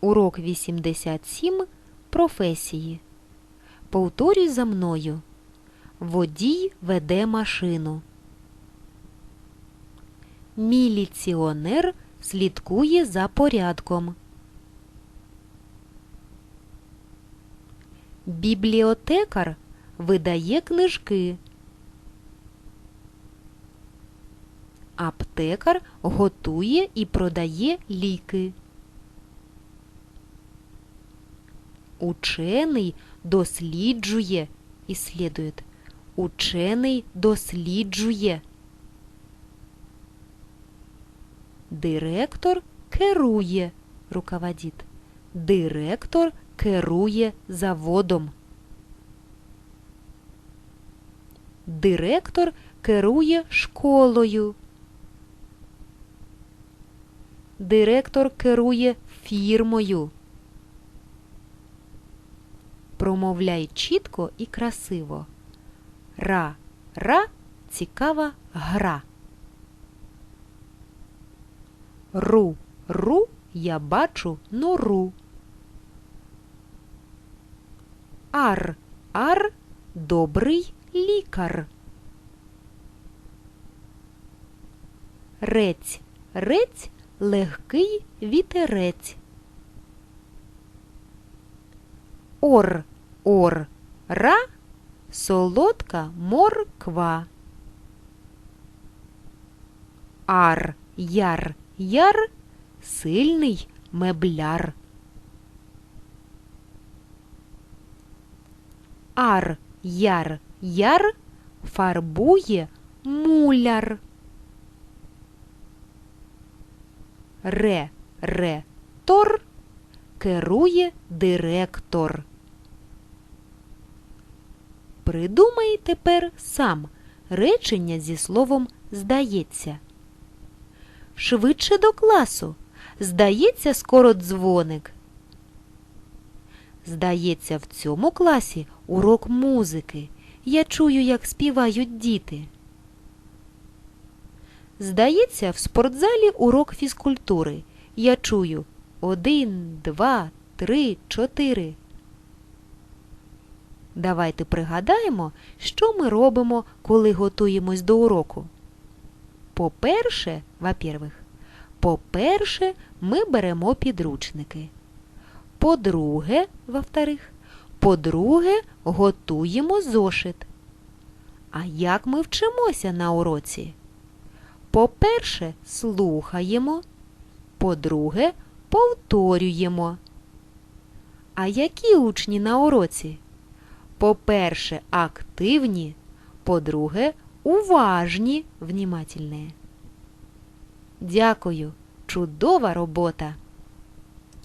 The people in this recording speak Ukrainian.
Урок 87. Професії. Повторюй за мною. Водій веде машину. Міліціонер слідкує за порядком. Бібліотекар видає книжки. Аптекар готує і продає ліки. Учений досліджує іслідує. Учений досліджує. Директор керує руководит. Директор керує заводом. Директор керує школою. Директор керує фірмою. Промовляй чітко і красиво. Ра, ра, цікава гра. Ру, ру, я бачу нору. Ар, ар, добрий лікар. Рець, рець, легкий вітерець. Ор, ор, ра, солодка морква. Ар, яр, яр, сильний мебляр. Ар, яр, яр, фарбує муляр. Ре, ре, тор, керує директор. Придумай тепер сам речення зі словом здається. Швидше до класу. Здається, скоро дзвоник. Здається, в цьому класі урок музики. Я чую, як співають діти. Здається, в спортзалі урок фізкультури. Я чую один, два, три, чотири. Давайте пригадаємо, що ми робимо, коли готуємось до уроку. По-перше, во-первых, по-перше, ми беремо підручники. По-друге, во-вторых, по-друге, готуємо зошит. А як ми вчимося на уроці? По-перше, слухаємо. По-друге, повторюємо. А які учні на уроці? По-перше, активні, по-друге, уважні, внімательні. Дякую. Чудова робота!